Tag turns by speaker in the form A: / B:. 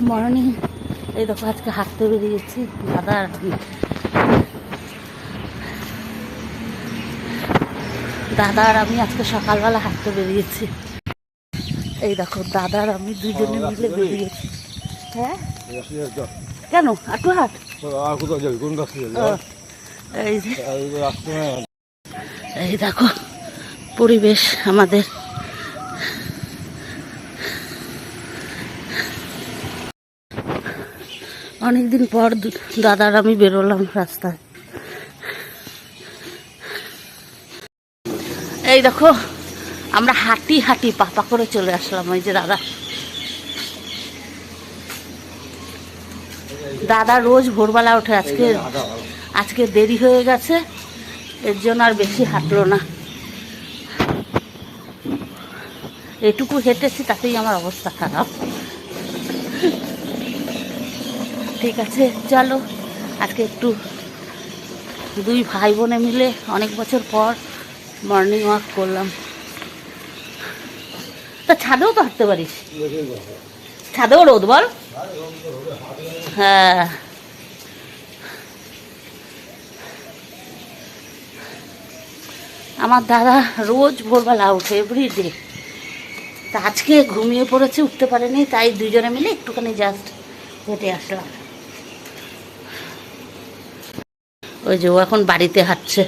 A: Good morning এই দেখো আজকে হাঁটতে বেরিয়েছি দাদা আর আমি। দাদা আর আমি আজকে সকালবেলা হাঁটতে বেরিয়েছি। এই দেখো দাদা আর আমি দুজনে মিলে বেরিয়েছি হ্যাঁ? কেন? একটু হাট। এই দেখো পরিবেশ আমাদের। অনেকদিন পর দাদার আমি বেরোলাম রাস্তায়। এই দেখো, আমরা হাঁটি হাঁটি পাপা করে চলে আসলাম, ওই যে দাদা। দাদা রোজ ভোরবেলা ওঠে, আজকে আজকে দেরি হয়ে গেছে, এর জন্য আর বেশি হাঁটলো না। এটুকু হেঁটেছি, তাতেই আমার অবস্থা খারাপ। ঠিক আছে, চলো। আজকে একটু দুই ভাই বোনে মিলে অনেক বছর পর মর্নিং ওয়াক করলাম। তা ছাদেও তো হাঁটতে পারিস। ছাদেও রোদ, বল। হ্যাঁ। আমার দাদা রোজ ভোরবেলা উঠে এভরিডে তা আজকে ঘুমিয়ে পড়েছে, উঠতে পারেনি, তাই দুজনে মিলে একটুখানি জাস্ট হেঁটে আসলাম। ওই যে ও এখন বাড়িতে হাঁটছে।